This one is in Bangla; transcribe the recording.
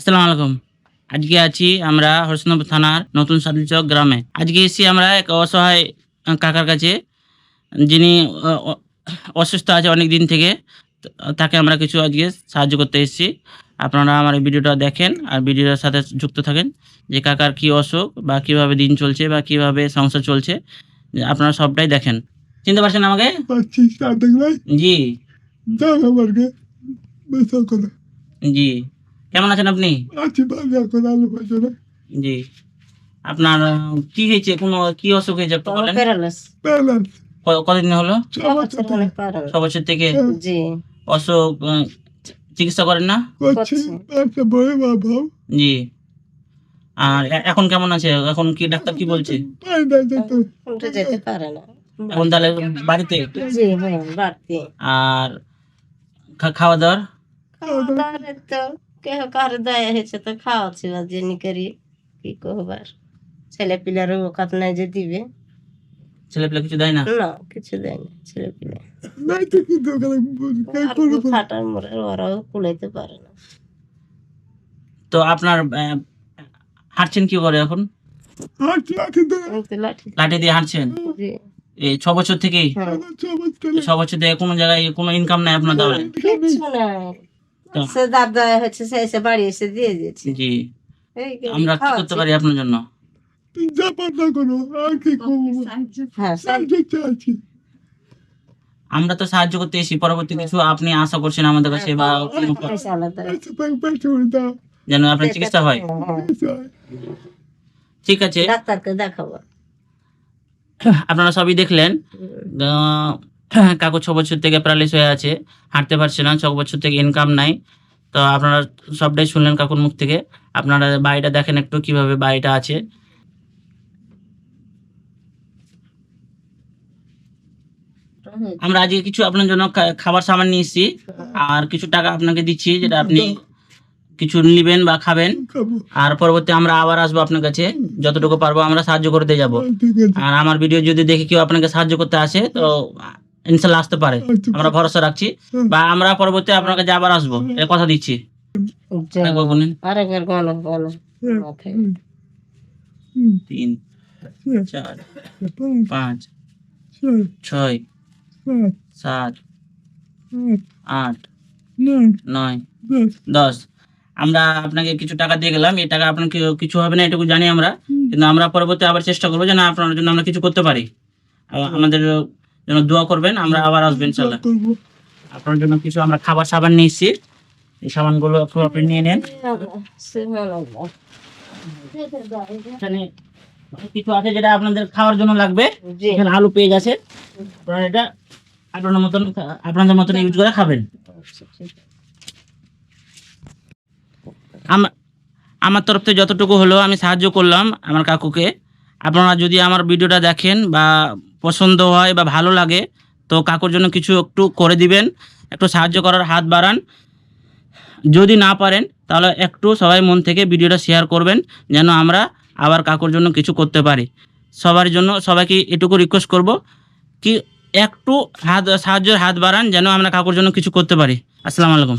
আসসালামু আলাইকুম। আজকে আছি আমরা হরিশচন্দ্রপুর থানার নতুন সাদিলচক গ্রামে। আজকে এসেছি আমরা এক অসহায় কাকার কাছে। যিনি অসুস্থ আছে অনেক দিন থেকে। তাকে আমরা কিছু আজকে সাহায্য করতে এসেছি। আপনারা আমার এই ভিডিওটা দেখেন আর ভিডিওর সাথে যুক্ত থাকেন যে কাকার কি অসুখ বা কীভাবে দিন চলছে বা কীভাবে সংসার চলছে। আপনারা সবটাই দেখেন। চিনতে পারছেন আমাকে? জি। জি। কেমন আছেন আপনি? আছি আলু পাইছো না। জি। আপনার কি হয়েছে? কোনো কি অসুখ হয়েছে একটু বলেন। প্যারালাস ব্যালেন্স ক- কতদিন হলো? ছ বছর থেকে। জি। অসুখ চিকিৎসা করেন না? জি। আর এখন কেমন আছে? এখন কি ডাক্তার কি বলছে? যেতে পারে না। এখন তাহলে বাড়িতে? জি হ্যাঁ বাড়তি। আর খাওয়া দাওয়ার? তাহলে তো কেহ কার দয়া হয়েছে তো খাওয়াচ্ছি বা জেনি করি কি কহবার? ছেলে পিলারও ওকাত নাই যে দিবে। ছেলে পেলে কিছু দেয় না? না কিছু দেয় না ছেলে পিলে নাই তো কে খাটার মরে ওরাও কুলাইতে পারে না। তো আপনার হাঁটছেন কি করে এখন? লাঠি লাঠি দিয়ে হাঁটছেন? এই ছ বছর থেকেই? হ্যাঁ। ছ বছর থেকে কোনো জায়গায় কোনো ইনকাম নাই আপনার তাহলে? কিছু নাই। সে দার হচ্ছে সে এসে বাড়ি এসে দিয়ে দিয়েছে। জি। আমরা কি করতে পারি আপনার জন্য। হ্যাঁ আমরা তো সাহায্য করতে এসেছি পরবর্তী কিছু আপনি আশা করছেন আমাদের কাছে বা আলাদা। আচ্ছা পাইছো দাও। যেন আপনার চিকিৎসা হয়। হ্যাঁ, ঠিক আছে। ডাক্তারকে দেখাবো। আপনারা সবই দেখলেন। আহ, কাকু ছ বছর থেকে প্যারালিস হয়ে আছে হাঁটতে পারছে না ছ বছর থেকে ইনকাম নাই। তো আপনারা সবটাই শুনলেন কাকুর মুখ থেকে। আপনারা বাড়িটা দেখেন একটু কীভাবে বাড়িটা আছে। আমরা আজকে কিছু আপনার জন্য খাবার সামান নিয়ে এসেছি। আর কিছু টাকা আপনাকে দিচ্ছি যেটা আপনি কিছু নেবেন বা খাবেন। আর পরবর্তী আমরা আবার আসব আপনার কাছে। যতটুকু পারব আমরা সাহায্য করতে যাব। আর আমার ভিডিও যদি দেখে কেউ আপনাকে সাহায্য করতে আসে তো ইনশাল্লাহ আসতে পারে। আমরা ভরসা রাখছি। বা আমরা পরবর্তী আপনার কাছে আবার আসব এর কথা দিচ্ছি। আরেকবার গণ গণ তিন চার পাঁচ ছয়, সাত, আট, নয়, দশ। আমরা আপনাকে কিছু টাকা দিয়ে গেলাম। এই টাকা আপনাকে কিছু হবে না এটুকু জানি আমরা। কিন্তু আমরা পরবর্তী আবার চেষ্টা করব যেন আপনার জন্য আমরা কিছু করতে পারি। আমাদের জন্য দোয়া করবেন আমরা আবার আসবেন ইনশাল্লাহ। আপনার জন্য কিছু আমরা খাবার সাবান নিয়ে এসেছি এই সাবানগুলো আপনি নিয়ে নেন। এখানে কিছু আছে যেটা আপনাদের খাওয়ার জন্য লাগবে। এখানে আলু পেয়ে গেছে আপনারা এটা আপনাদের মতন আপনাদের মতন ইউজ করে খাবেন। আম- আমার তরফ থেকে যতটুকু হলো আমি সাহায্য করলাম আমার কাকুকে। আপনারা যদি আমার ভিডিওটা দেখেন বা পছন্দ হয় বা ভালো লাগে, তো কাকুর জন্য কিছু একটু করে দিবেন, একটু সাহায্য করার হাত বাড়ান। যদি না পারেন, তাহলে একটু সবাই মন থেকে ভিডিওটা শেয়ার করবেন, যেন আমরা আবার কাকুর জন্য কিছু করতে পারি। সবার জন্য সবাইকে এটুকু রিকোয়েস্ট করব কি একটু হাত, সাহায্যের হাত বাড়ান, যেন আমরা কাকুর জন্য কিছু করতে পারি। আসসালামু আলাইকুম।